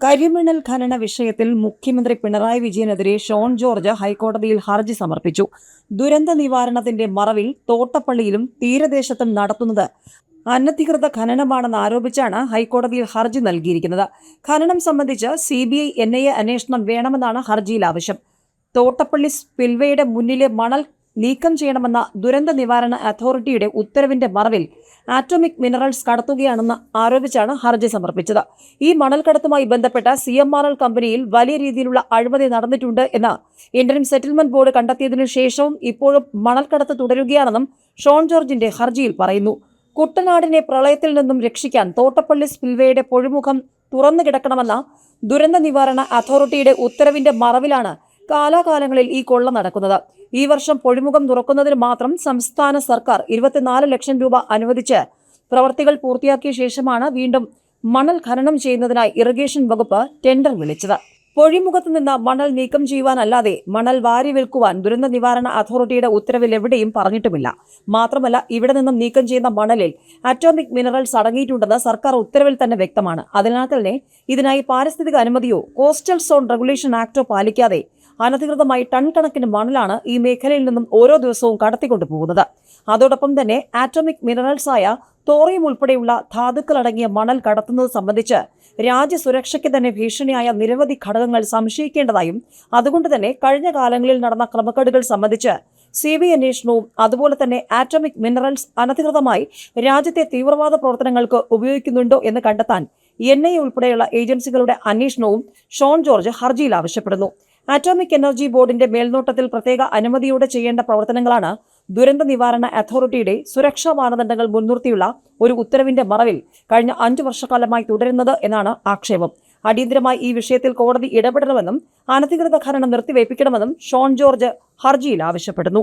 കരിമണൽ ഖനന വിഷയത്തിൽ മുഖ്യമന്ത്രി പിണറായി വിജയനെതിരെ ഷോൺ ജോർജ് ഹൈക്കോടതിയിൽ ഹർജി സമർപ്പിച്ചു. ദുരന്ത നിവാരണത്തിന്റെ മറവിൽ തോട്ടപ്പള്ളിയിലും തീരദേശത്തും നടത്തുന്നത് അനധികൃത ഖനനമാണെന്ന് ആരോപിച്ചാണ് ഹൈക്കോടതിയിൽ ഹർജി നൽകിയിരിക്കുന്നത്. ഖനനം സംബന്ധിച്ച് C B I N I A അന്വേഷണം വേണമെന്നാണ് ഹർജിയിൽ ആവശ്യം തോട്ടപ്പള്ളി സ്പിൽവേയുടെ മുന്നിലെ മണൽ നീക്കം ചെയ്യണമെന്ന ദുരന്ത നിവാരണ അതോറിറ്റിയുടെ ഉത്തരവിന്റെ മറവിൽ ആറ്റോമിക് മിനറൽസ് കടത്തുകയാണെന്ന് ആരോപിച്ചാണ് ഹർജി സമർപ്പിച്ചത്. ഈ മണൽ കടത്തുമായി ബന്ധപ്പെട്ട സി എം ആർ എൽ കമ്പനിയിൽ വലിയ രീതിയിലുള്ള അഴിമതി നടന്നിട്ടുണ്ട് എന്ന് ഇന്ത്യൻ സെറ്റിൽമെന്റ് ബോർഡ് കണ്ടെത്തിയതിനു ശേഷവും ഇപ്പോഴും മണൽ കടത്ത് തുടരുകയാണെന്നും ഷോൺ ജോർജിന്റെ ഹർജിയിൽ പറയുന്നു. കുട്ടനാടിനെ പ്രളയത്തിൽ നിന്നും രക്ഷിക്കാൻ തോട്ടപ്പള്ളി സ്പിൽവേയുടെ പൊഴിമുഖം തുറന്നു കിടക്കണമെന്ന ദുരന്ത നിവാരണ അതോറിറ്റിയുടെ ഉത്തരവിന്റെ മറവിലാണ് കാലാകാലങ്ങളിൽ ഈ കൊള്ള നടക്കുന്നത്. ഈ വർഷം പൊഴിമുഖം തുറക്കുന്നതിന് മാത്രം സംസ്ഥാന സർക്കാർ ഇരുപത്തിനാല് ലക്ഷം രൂപ അനുവദിച്ച് പ്രവർത്തികൾ പൂർത്തിയാക്കിയ ശേഷമാണ് വീണ്ടും മണൽ ഖനനം ചെയ്യുന്നതിനായി ഇറിഗേഷൻ വകുപ്പ് ടെൻഡർ വിളിച്ചത്. പൊഴിമുഖത്ത് നിന്ന് മണൽ നീക്കം ചെയ്യുവാനല്ലാതെ മണൽ വാരി വിൽക്കുവാൻ ദുരന്ത നിവാരണ അതോറിറ്റിയുടെ ഉത്തരവിൽ എവിടെയും പറഞ്ഞിട്ടുമില്ല. മാത്രമല്ല ഇവിടെ നിന്നും നീക്കം ചെയ്യുന്ന മണലിൽ അറ്റോമിക് മിനറൽസ് അടങ്ങിയിട്ടുണ്ടെന്ന് സർക്കാർ ഉത്തരവിൽ തന്നെ വ്യക്തമാണ്. അതിനാൽ തന്നെ ഇതിനായി പാരിസ്ഥിതിക അനുമതിയോ കോസ്റ്റൽ സോൺ റെഗുലേഷൻ ആക്ടോ പാലിക്കാതെ അനധികൃതമായി ടൺ കണക്കിന് മണലാണ് ഈ മേഖലയിൽ നിന്നും ഓരോ ദിവസവും കടത്തിക്കൊണ്ടു പോകുന്നത്. അതോടൊപ്പം തന്നെ ആറ്റോമിക് മിനറൽസായ തോറിയം ഉൾപ്പെടെയുള്ള ധാതുക്കളടങ്ങിയ മണൽ കടത്തുന്നത് സംബന്ധിച്ച് രാജ്യസുരക്ഷയ്ക്ക് തന്നെ ഭീഷണിയായ നിരവധി ഘടകങ്ങൾ സംശയിക്കേണ്ടതായും അതുകൊണ്ട് തന്നെ കഴിഞ്ഞ കാലങ്ങളിൽ നടന്ന ക്രമക്കേടുകൾ സംബന്ധിച്ച് സി ബി അന്വേഷണവും അതുപോലെ തന്നെ ആറ്റോമിക് മിനറൽസ് അനധികൃതമായി രാജ്യത്തെ തീവ്രവാദ പ്രവർത്തനങ്ങൾക്ക് ഉപയോഗിക്കുന്നുണ്ടോ എന്ന് കണ്ടെത്താൻ എൻ ഐ ഉൾപ്പെടെയുള്ള ഏജൻസികളുടെ അന്വേഷണവും ഷോൺ ജോർജ് ഹർജിയിൽ ആവശ്യപ്പെടുന്നു. ആറ്റോമിക് എനർജി ബോർഡിന്റെ മേൽനോട്ടത്തിൽ പ്രത്യേക അനുമതിയോടെ ചെയ്യേണ്ട പ്രവർത്തനങ്ങളാണ് ദുരന്ത നിവാരണ അതോറിറ്റിയുടെ സുരക്ഷാ മാനദണ്ഡങ്ങൾ മുൻനിർത്തിയുള്ള ഒരു ഉത്തരവിന്റെ മറവിൽ കഴിഞ്ഞ അഞ്ചു വർഷക്കാലമായി തുടരുന്നത് എന്നാണ് ആക്ഷേപം. അടിയന്തരമായി ഈ വിഷയത്തിൽ കോടതി ഇടപെടണമെന്നും അനധികൃത ഖനനം നിർത്തിവയ്പ്പിക്കണമെന്നും ഷോൺ ജോർജ് ഹർജിയിൽ ആവശ്യപ്പെടുന്നു.